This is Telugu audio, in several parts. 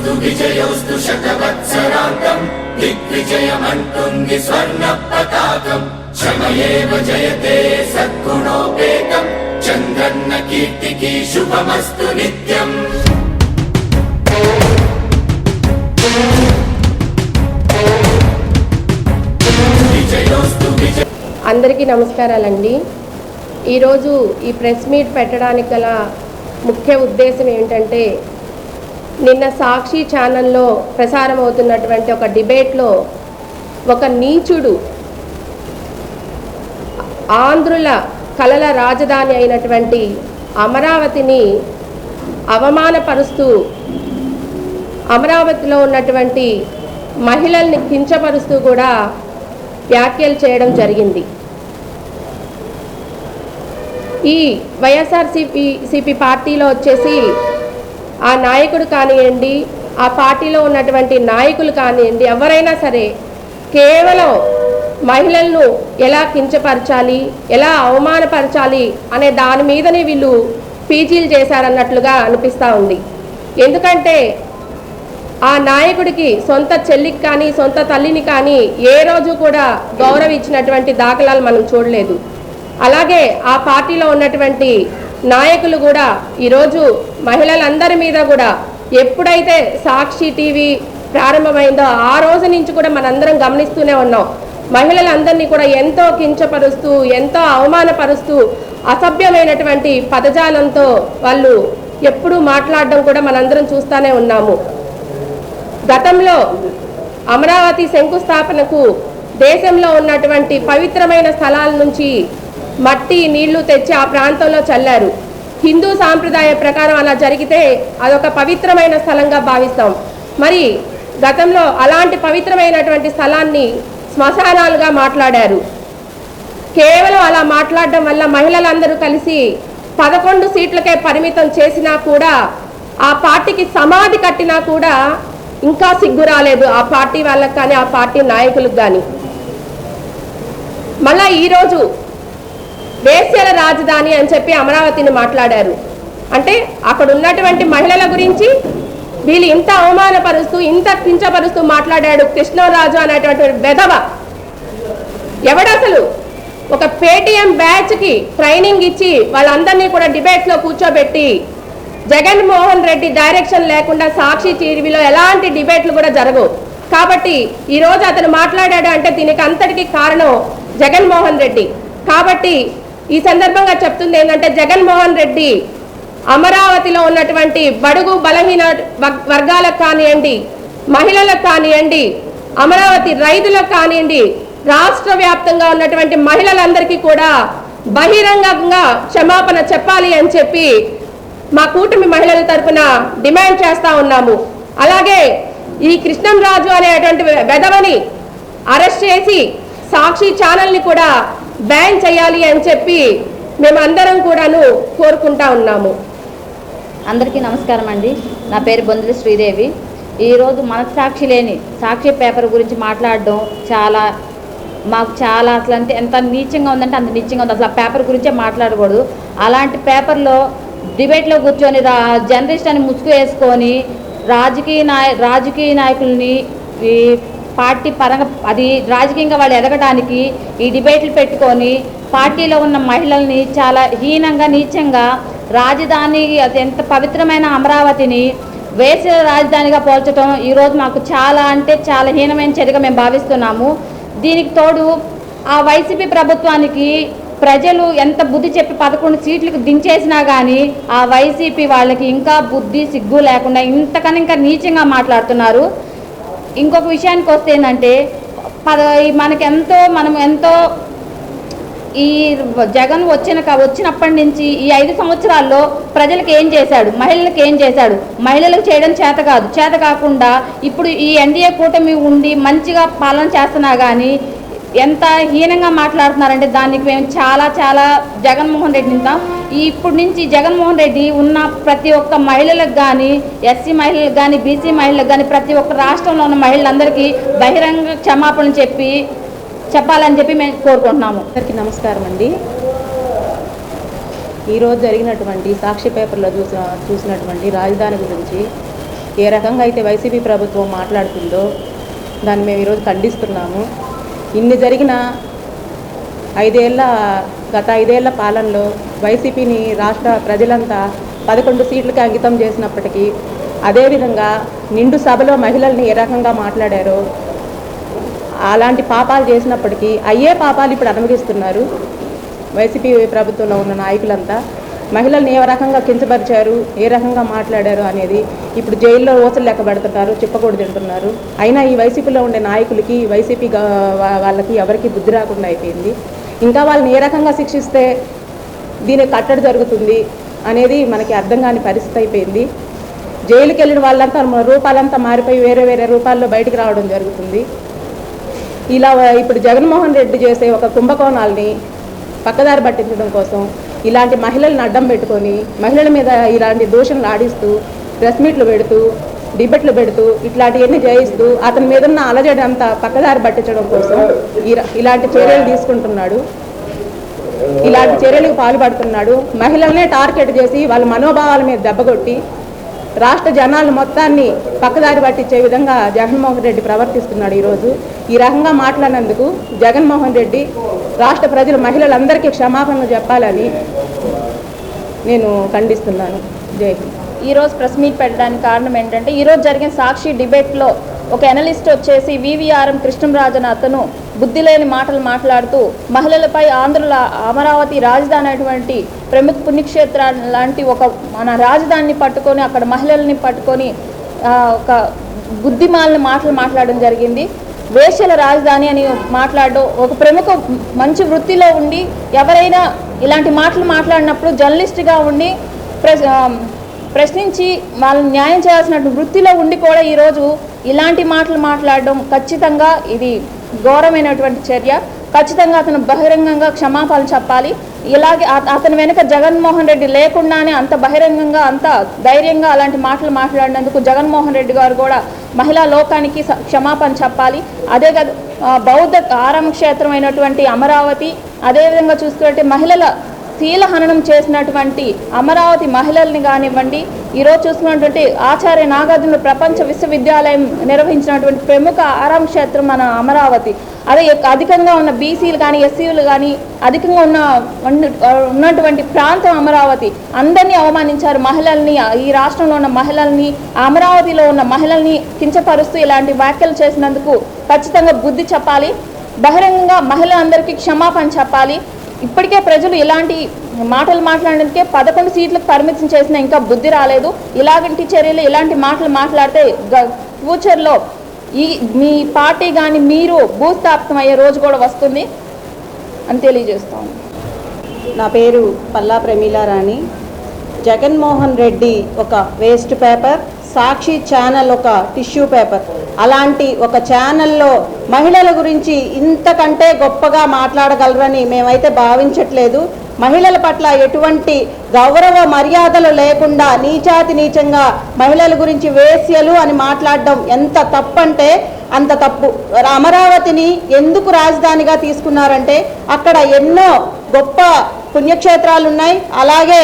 విజయోస్తు విజయోస్తు శతవత్సరాంతం దిగ్విజయమంటుంది స్వర్ణ పతాకం క్షమయేవ జయతే సద్గుణోపేతం. చంద్రన్న కీర్తికి శుభమస్తు నిత్యం. అందరికీ నమస్కారాలండి. ఈరోజు ఈ ప్రెస్ మీట్ పెట్టడానికి గల ముఖ్య ఉద్దేశం ఏంటంటే నిన్న సాక్షి ఛానల్లో ప్రసారం అవుతున్నటువంటి ఒక డిబేట్లో ఒక నీచుడు ఆంధ్రుల కలల రాజధాని అయినటువంటి అమరావతిని అవమానపరుస్తూ అమరావతిలో ఉన్నటువంటి మహిళల్ని కించపరుస్తూ కూడా వ్యాఖ్యలు చేయడం జరిగింది. ఈ వైఎస్ఆర్సిపి సిపి పార్టీలో వచ్చేసి ఆ నాయకుడు కానివ్వండి ఆ పార్టీలో ఉన్నటువంటి నాయకులు కానివ్వండి ఎవరైనా సరే కేవలం మహిళలను ఎలా కించపరచాలి ఎలా అవమానపరచాలి అనే దాని మీదనే వీళ్ళు పీజీలు చేశారన్నట్లుగా అనిపిస్తూ ఉంది. ఎందుకంటే ఆ నాయకుడికి సొంత చెల్లికి కానీ సొంత తల్లిని కానీ ఏ రోజు కూడా గౌరవ ఇచ్చినటువంటి దాఖలాలు మనం చూడలేదు. అలాగే ఆ పార్టీలో ఉన్నటువంటి నాయకులు కూడా ఈరోజు మహిళలందరి మీద కూడా ఎప్పుడైతే సాక్షి టీవీ ప్రారంభమైందో ఆ రోజు నుంచి కూడా మనందరం గమనిస్తూనే ఉన్నాం. మహిళలందరినీ కూడా ఎంతో కించపరుస్తూ ఎంతో అవమానపరుస్తూ అసభ్యమైనటువంటి పదజాలంతో వాళ్ళు ఎప్పుడూ మాట్లాడడం కూడా మనందరం చూస్తూనే ఉన్నాము. గతంలో అమరావతి శంకుస్థాపనకు దేశంలో ఉన్నటువంటి పవిత్రమైన స్థలాల నుంచి మట్టి నీళ్ళు తెచ్చి ఆ ప్రాంతంలో చల్లారు. హిందూ సాంప్రదాయ ప్రకారం అలా జరిగితే అదొక పవిత్రమైన స్థలంగా భావిస్తాం. మరి గతంలో అలాంటి పవిత్రమైనటువంటి స్థలాన్ని శ్మశానాలుగా మాట్లాడారు. కేవలం అలా మాట్లాడడం వల్ల మహిళలందరూ కలిసి పదకొండు సీట్లకే పరిమితం చేసినా కూడా ఆ పార్టీకి సమాధి కట్టినా కూడా ఇంకా సిగ్గు రాలేదు ఆ పార్టీ వాళ్ళకి కానీ ఆ పార్టీ నాయకులకు కానీ. మళ్ళా ఈరోజు వేశ్యల రాజధాని అని చెప్పి అమరావతిని మాట్లాడారు. అంటే అక్కడ ఉన్నటువంటి మహిళల గురించి వీళ్ళు ఇంత అవమానపరుస్తూ ఇంత కించపరుస్తూ మాట్లాడాడు కృష్ణరాజు అనేటువంటి వెధవ. ఎవడసలు? ఒక పేటిఎం బ్యాచ్కి ట్రైనింగ్ ఇచ్చి వాళ్ళందరినీ కూడా డిబేట్స్లో కూర్చోబెట్టి జగన్మోహన్ రెడ్డి డైరెక్షన్ లేకుండా సాక్షి టీవీలో ఎలాంటి డిబేట్లు కూడా జరగవు. కాబట్టి ఈరోజు అతను మాట్లాడాడు అంటే దీనికి అంతటికి కారణం జగన్మోహన్ రెడ్డి. కాబట్టి ఈ సందర్భంగా చెప్తుంది ఏంటంటే జగన్మోహన్ రెడ్డి అమరావతిలో ఉన్నటువంటి బడుగు బలహీన వ- వర్గాలకు కానివ్వండి మహిళలకు కానివ్వండి అమరావతి రైతులకు కానివ్వండి రాష్ట్ర వ్యాప్తంగా ఉన్నటువంటి మహిళలందరికీ కూడా బహిరంగంగా క్షమాపణ చెప్పాలి అని చెప్పి మా కూటమి మహిళల తరపున డిమాండ్ చేస్తా ఉన్నాము. అలాగే ఈ కృష్ణంరాజు అనేటువంటి వెధవని అరెస్ట్ చేసి సాక్షి ఛానల్ని కూడా బ్యాన్ చేయాలి అని చెప్పి మేమందరం కూడాను కోరుకుంటా ఉన్నాము. అందరికీ నమస్కారం అండి. నా పేరు బొందుల శ్రీదేవి. ఈరోజు మనస్సాక్షి లేని సాక్షి పేపర్ గురించి మాట్లాడడం చాలా మాకు చాలా అసలు అంటే ఎంత నీచంగా ఉందంటే అంత నీచంగా ఉంది. అసలు ఆ పేపర్ గురించే మాట్లాడకూడదు. అలాంటి పేపర్లో డిబేట్లో కూర్చొని రా జర్నలిస్ట్ అని ముసుగు వేసుకొని రాజకీయ నాయ రాజకీయ నాయకుల్ని ఈ పార్టీ పరంగా అది రాజకీయంగా వాళ్ళు ఎదగడానికి ఈ డిబేట్లు పెట్టుకొని పార్టీలో ఉన్న మహిళల్ని చాలా హీనంగా నీచంగా రాజధాని అది ఎంత పవిత్రమైన అమరావతిని వేసిన రాజధానిగా పోల్చడం ఈరోజు మాకు చాలా అంటే చాలా హీనమైన చర్యగా మేము భావిస్తున్నాము. దీనికి తోడు ఆ వైసీపీ ప్రభుత్వానికి ప్రజలు ఎంత బుద్ధి చెప్పి పదకొండు సీట్లకు దించేసినా కానీ ఆ వైసీపీ వాళ్ళకి ఇంకా బుద్ధి సిగ్గు లేకుండా ఇంతకన్నా ఇంకా నీచంగా మాట్లాడుతున్నారు. ఇంకొక విషయానికి వస్తే ఏంటంటే పద మనకెంతో ఎంతో మనం ఎంతో ఈ జగన్ వచ్చిన వచ్చినప్పటి నుంచి ఈ ఐదు సంవత్సరాల్లో ప్రజలకు ఏం చేశాడు? మహిళలకు ఏం చేశాడు? మహిళలకు చేయడం చేత కాదు. చేత కాకుండా ఇప్పుడు ఈ ఎన్డీఏ కూటమి ఉండి మంచిగా పాలన చేస్తున్నా కానీ ఎంత హీనంగా మాట్లాడుతున్నారంటే దానికి మేము చాలా చాలా జగన్మోహన్ రెడ్డి ఇంత ఇప్పుడు నుంచి జగన్మోహన్ రెడ్డి ఉన్న ప్రతి ఒక్క మహిళలకు కానీ ఎస్సీ మహిళలకు కానీ బీసీ మహిళలకు కానీ ప్రతి ఒక్క రాష్ట్రంలో ఉన్న మహిళలందరికీ బహిరంగ క్షమాపణలు చెప్పి చెప్పాలని చెప్పి మేము కోరుకుంటున్నాము. అందరికీ నమస్కారం అండి. ఈరోజు జరిగినటువంటి సాక్షి పేపర్లో చూసిన చూసినటువంటి రాజధాని గురించి ఏ రకంగా అయితే వైసీపీ ప్రభుత్వం మాట్లాడుతుందో దాన్ని మేము ఈరోజు ఖండిస్తున్నాము. ఇన్ని జరిగిన ఐదేళ్ళ గత ఐదేళ్ళ పాలనలో వైసీపీని రాష్ట్ర ప్రజలంతా పదకొండు సీట్లకి అంకితం చేసినప్పటికీ అదేవిధంగా నిండు సభలో మహిళల్ని ఏ రకంగా మాట్లాడారో అలాంటి పాపాలు చేసినప్పటికీ అయ్యే పాపాలు ఇప్పుడు అనుభవిస్తున్నారు. వైసీపీ ప్రభుత్వంలో ఉన్న నాయకులంతా మహిళల్ని ఏ రకంగా కించపరిచారు ఏ రకంగా మాట్లాడారు అనేది ఇప్పుడు జైల్లో ఓసలు లెక్క పెడుతున్నారు చిప్పకూడు తింటున్నారు. అయినా ఈ వైసీపీలో ఉండే నాయకులకి వైసీపీ వాళ్ళకి ఎవరికి బుద్ధి రాకుండా అయిపోయింది. ఇంకా వాళ్ళని ఏ రకంగా శిక్షిస్తే దీనికి కట్టడి జరుగుతుంది అనేది మనకి అర్థం కాని పరిస్థితి అయిపోయింది. జైలుకి వెళ్ళిన వాళ్ళంతా రూపాలంతా మారిపోయి వేరే వేరే రూపాల్లో బయటికి రావడం జరుగుతుంది. ఇలా ఇప్పుడు జగన్మోహన్ రెడ్డి చేసే ఒక కుంభకోణాల్ని పక్కదారి పట్టించడం కోసం ఇలాంటి మహిళల్ని అడ్డం పెట్టుకొని మహిళల మీద ఇలాంటి దూషణలు ఆడిస్తూ ప్రెస్ మీట్లు పెడుతూ డిబెట్లు పెడుతూ ఇట్లాంటివన్నీ జయిస్తూ అతని మీద ఉన్న అలజడి అంతా పక్కదారి పట్టించడం కోసం ఇలాంటి చర్యలు తీసుకుంటున్నాడు. ఇలాంటి చర్యలకు పాల్పడుతున్నాడు. మహిళలనే టార్గెట్ చేసి వాళ్ళ మనోభావాల మీద దెబ్బకొట్టి రాష్ట్ర జనాలు మొత్తాన్ని పక్కదారి పట్టించే విధంగా జగన్మోహన్ రెడ్డి ప్రవర్తిస్తున్నాడు ఈరోజు. ఈ రకంగా మాట్లాడినందుకు జగన్మోహన్ రెడ్డి రాష్ట్ర ప్రజలు మహిళలందరికీ క్షమాపణలు చెప్పాలని నేను ఖండిస్తున్నాను. జై ఈరోజు ప్రెస్ మీట్ పెట్టడానికి కారణం ఏంటంటే ఈరోజు జరిగిన సాక్షి డిబేట్లో ఒక ఎనలిస్ట్ వచ్చేసి వివిఆర్ఎం కృష్ణంరాజన్ అతను బుద్ధి లేని మాటలు మాట్లాడుతూ మహిళలపై ఆంధ్రుల అమరావతి రాజధాని అయినటువంటి ప్రముఖ పుణ్యక్షేత్రాలు లాంటి ఒక మన రాజధానిని పట్టుకొని అక్కడ మహిళల్ని పట్టుకొని ఒక బుద్ధిమాలిన మాటలు మాట్లాడడం జరిగింది. వేశ్యల రాజధాని అని మాట్లాడడం ఒక ప్రముఖ మంచి వృత్తిలో ఉండి ఎవరైనా ఇలాంటి మాటలు మాట్లాడినప్పుడు జర్నలిస్ట్గా ఉండి ప్రశ్నించి వాళ్ళని న్యాయం చేయాల్సిన వృత్తిలో ఉండి కూడా ఈరోజు ఇలాంటి మాటలు మాట్లాడడం ఖచ్చితంగా ఇది ఘోరమైనటువంటి చర్య. ఖచ్చితంగా అతను బహిరంగంగా క్షమాపణలు చెప్పాలి. ఇలాగే అత- అతని వెనుక జగన్మోహన్ రెడ్డి లేకుండానే అంత బహిరంగంగా అంత ధైర్యంగా అలాంటి మాటలు మాట్లాడినందుకు జగన్మోహన్ రెడ్డి గారు కూడా మహిళా లోకానికి క్షమాపణ చెప్పాలి. అదే కాదు బౌద్ధ ఆరామ క్షేత్రం అయినటువంటి అమరావతి అదేవిధంగా చూసుకుంటే మహిళల శీల హననం చేసినటువంటి అమరావతి మహిళల్ని కానివ్వండి ఈరోజు చూసుకున్నటువంటి ఆచార్య నాగార్జున ప్రపంచ విశ్వవిద్యాలయం నిర్వహించినటువంటి ప్రముఖ ఆరాం క్షేత్రం మన అమరావతి. అదే అధికంగా ఉన్న బీసీలు కానీ ఎస్సీలు కానీ అధికంగా ఉన్న ఉన్న- ఉన్నటువంటి ప్రాంతం అమరావతి. అందరినీ అవమానించారు మహిళల్ని ఈ రాష్ట్రంలో ఉన్న మహిళల్ని అమరావతిలో ఉన్న మహిళల్ని కించపరుస్తూ ఇలాంటి వ్యాఖ్యలు చేసినందుకు ఖచ్చితంగా బుద్ధి చెప్పాలి. బహిరంగంగా మహిళలందరికీ క్షమాపణ చెప్పాలి. ఇప్పటికే ప్రజలు ఇలాంటి మాటలు మాట్లాడడానికే పదకొండు సీట్లకు పరిమితం చేసిన ఇంకా బుద్ధి రాలేదు. ఇలాంటి చర్యలు ఇలాంటి మాటలు మాట్లాడితే ఫ్యూచర్లో ఈ మీ పార్టీ కానీ మీరు భూస్థాపితం అయ్యే రోజు కూడా వస్తుంది అని తెలియజేస్తాం నా పేరు పల్లా ప్రమీలారాణి. జగన్మోహన్ రెడ్డి ఒక వేస్ట్ పేపర్. సాక్షి ఛానల్ ఒక టిష్యూ పేపర్. అలాంటి ఒక ఛానల్లో మహిళల గురించి ఇంతకంటే గొప్పగా మాట్లాడగలరని మేమైతే భావించట్లేదు. మహిళల పట్ల ఎటువంటి గౌరవ మర్యాదలు లేకుండా నీచాతి నీచంగా మహిళల గురించి వేశ్యలు అని మాట్లాడడం ఎంత తప్పంటే అంత తప్పు. అమరావతిని ఎందుకు రాజధానిగా తీసుకున్నారంటే అక్కడ ఎన్నో గొప్ప పుణ్యక్షేత్రాలు ఉన్నాయి అలాగే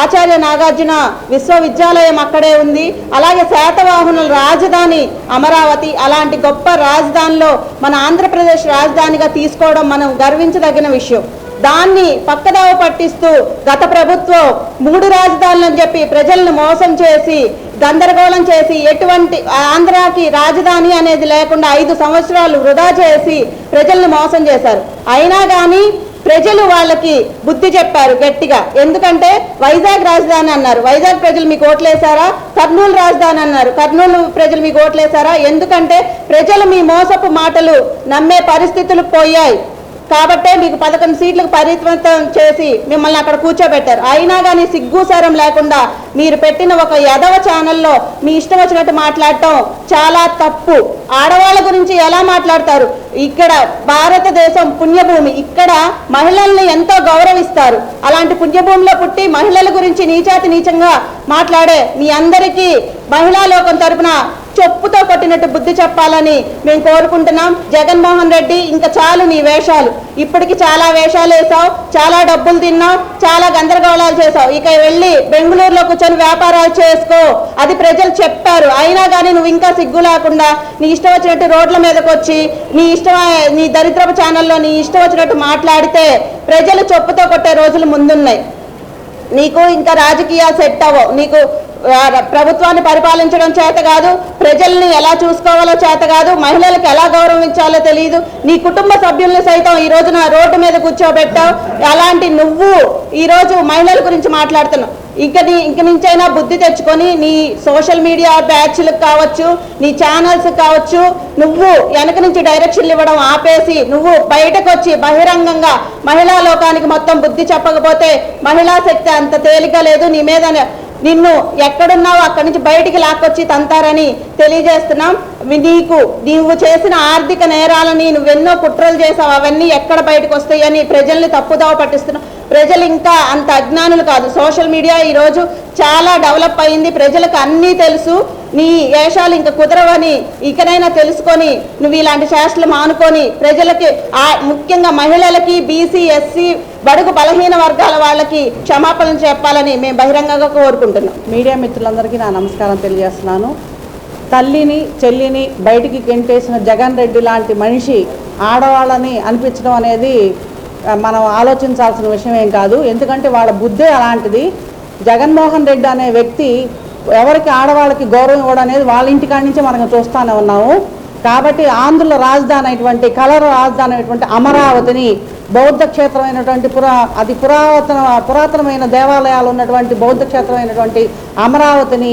ఆచార్య నాగార్జున విశ్వవిద్యాలయం అక్కడే ఉంది. అలాగే శాతవాహనుల రాజధాని అమరావతి అలాంటి గొప్ప రాజధానిలో మన ఆంధ్రప్రదేశ్ రాజధానిగా తీసుకోవడం మనం గర్వించదగిన విషయం. దాన్ని పక్కదావ పట్టిస్తూ గత ప్రభుత్వం మూడు రాజధానులని చెప్పి ప్రజలను మోసం చేసి గందరగోళం చేసి ఎటువంటి ఆంధ్రాకి రాజధాని అనేది లేకుండా ఐదు సంవత్సరాలు వృధా చేసి ప్రజలను మోసం చేశారు. అయినా కానీ ప్రజలు వాళ్ళకి బుద్ధి చెప్పారు గట్టిగా. ఎందుకంటే వైజాగ్ రాజధాని అన్నారు. వైజాగ్ ప్రజలు మీకు ఓట్లేశారా? కర్నూలు రాజధాని అన్నారు. కర్నూలు ప్రజలు మీకు ఓట్లేశారా? ఎందుకంటే ప్రజలు మీ మోసపు మాటలు నమ్మే పరిస్థితులు పోయాయి. కాబట్టే మీకు పదకొండు సీట్లకు పరిమితం చేసి మిమ్మల్ని అక్కడ కూర్చోబెట్టారు. అయినా కానీ సిగ్గుసారం లేకుండా మీరు పెట్టిన ఒక యదవ ఛానల్లో మీ ఇష్టం వచ్చినట్టు మాట్లాడటం చాలా తప్పు. ఆడవాళ్ళ గురించి ఎలా మాట్లాడతారు? ఇక్కడ భారతదేశం పుణ్యభూమి. ఇక్కడ మహిళల్ని ఎంతో గౌరవిస్తారు. అలాంటి పుణ్యభూమిలో పుట్టి మహిళల గురించి నీచాతి నీచంగా మాట్లాడే మీ అందరికీ మహిళా లోకం తరపున చెప్పుతో కొట్టినట్టు బుద్ధి చెప్పాలని మేము కోరుకుంటున్నాం. జగన్మోహన్ రెడ్డి ఇంకా చాలు నీ వేషాలు. ఇప్పటికి చాలా వేషాలు వేసావు చాలా డబ్బులు తిన్నావు చాలా గందరగోళాలు చేసావు. ఇక వెళ్ళి బెంగళూరులో కూర్చొని వ్యాపారాలు చేసుకో. అది ప్రజలు చెప్పారు. అయినా కానీ నువ్వు ఇంకా సిగ్గు లేకుండా నీ ఇష్టం వచ్చినట్టు రోడ్ల మీదకి వచ్చి నీ ఇష్టం నీ దరిద్రపు ఛానల్లో నీ ఇష్టం వచ్చినట్టు మాట్లాడితే ప్రజలు చెప్పుతో కొట్టే రోజులు ముందున్నాయి. నీకు ఇంకా రాజకీయాలు సెట్ అవ్వవు. నీకు ప్రభుత్వాన్ని పరిపాలించడం చేత కాదు ప్రజల్ని ఎలా చూసుకోవాలో చేత కాదు మహిళలకు ఎలా గౌరవించాలో తెలియదు నీ కుటుంబ సభ్యుల్ని సైతం ఈ రోజున రోడ్డు మీద కూర్చోబెట్టావు. అలాంటి నువ్వు ఈరోజు మహిళల గురించి మాట్లాడుతున్నావు. ఇంక నీ ఇంక నుంచైనా బుద్ధి తెచ్చుకొని నీ సోషల్ మీడియా బ్యాచ్లకు కావచ్చు నీ ఛానల్స్ కావచ్చు నువ్వు వెనక నుంచి డైరెక్షన్లు ఇవ్వడం ఆపేసి నువ్వు బయటకు వచ్చి బహిరంగంగా మహిళా లోకానికి మొత్తం బుద్ధి చెప్పకపోతే మహిళా శక్తి అంత తేలిక లేదు. నీ మీద నిన్ను ఎక్కడున్నావో అక్కడి నుంచి బయటికి లాక్కొచ్చి తంతారని తెలియజేస్తున్నాం. నీకు నీవు చేసిన ఆర్థిక నేరాలని నువ్వెన్నో కుట్రలు చేసావు అవన్నీ ఎక్కడ బయటకు వస్తాయని ప్రజల్ని తప్పుదావ పట్టిస్తున్నావు ప్రజలు ఇంకా అంత అజ్ఞానులు కాదు. సోషల్ మీడియా ఈరోజు చాలా డెవలప్ అయింది. ప్రజలకు అన్నీ తెలుసు. నీ వేషాలు ఇంకా కుదరవని ఇకనైనా తెలుసుకొని నువ్వు ఇలాంటి చేష్టలు మానుకొని ప్రజలకి ఆ ముఖ్యంగా మహిళలకి బీసీ ఎస్సీ బడుగు బలహీన వర్గాల వాళ్ళకి క్షమాపణలు చెప్పాలని మేము బహిరంగంగా కోరుకుంటున్నాం. మీడియా మిత్రులందరికీ నా నమస్కారం తెలియజేస్తున్నాను. తల్లిని చెల్లిని బయటికి గెంటేసిన జగన్ రెడ్డి లాంటి మనిషి ఆడవాళ్ళని అనిపించడం అనేది మనం ఆలోచించాల్సిన విషయం ఏం కాదు. ఎందుకంటే వాళ్ళ బుద్ధే అలాంటిది. జగన్మోహన్ రెడ్డి అనే వ్యక్తి ఎవరికి ఆడవాళ్ళకి గౌరవం ఇవ్వడం అనేది వాళ్ళ ఇంటికాడి నుంచే మనం చూస్తూనే ఉన్నాము. కాబట్టి ఆంధ్రుల రాజధాని అయినటువంటి కలర్ రాజధాని అయినటువంటి అమరావతిని బౌద్ధ క్షేత్రమైనటువంటి పురా అది పురాతన పురాతనమైన దేవాలయాలు ఉన్నటువంటి బౌద్ధ క్షేత్రమైనటువంటి అమరావతిని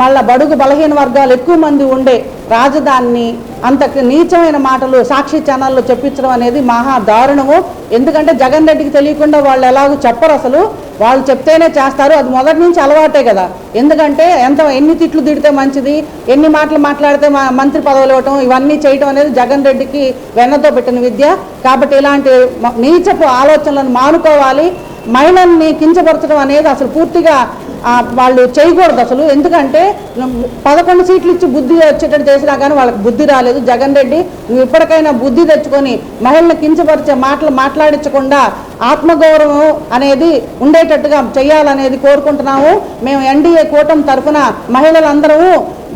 మళ్ళా బడుగు బలహీన వర్గాలు ఎక్కువ మంది ఉండే రాజధానిని అంత నీచమైన మాటలు సాక్షి ఛానల్లో చెప్పించడం అనేది మహా దారుణము. ఎందుకంటే జగన్ రెడ్డికి తెలియకుండా వాళ్ళు ఎలాగో చెప్పరు అసలు. వాళ్ళు చెప్తేనే చేస్తారు. అది మొదటి నుంచి అలవాటే కదా. ఎందుకంటే ఎంత ఎన్ని తిట్లు తిడితే మంచిది ఎన్ని మాటలు మాట్లాడితే మంత్రి పదవులు ఇవ్వటం ఇవన్నీ చేయటం అనేది జగన్ రెడ్డికి వెన్నతో పెట్టిన విద్య. కాబట్టి ఇలాంటి నీచపు ఆలోచనలను మానుకోవాలి. మైనర్ని కించపరచడం అనేది అసలు పూర్తిగా వాళ్ళు చేయకూడదు అసలు. ఎందుకంటే పదకొండు సీట్లు ఇచ్చి బుద్ధి వచ్చేటట్టు చేసినా కానీ వాళ్ళకి బుద్ధి రాలేదు. జగన్ రెడ్డి నువ్వు ఇప్పటికైనా బుద్ధి తెచ్చుకొని మహిళను కించపరిచే మాటలు మాట్లాడించకుండా ఆత్మగౌరవం అనేది ఉండేటట్టుగా చేయాలనేది కోరుకుంటున్నాము. మేము ఎన్డీఏ కూటమి తరఫున మహిళలందరము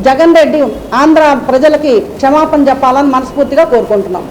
జగన్ రెడ్డి ఆంధ్ర ప్రజలకి క్షమాపణ చెప్పాలని మనస్ఫూర్తిగా కోరుకుంటున్నాం.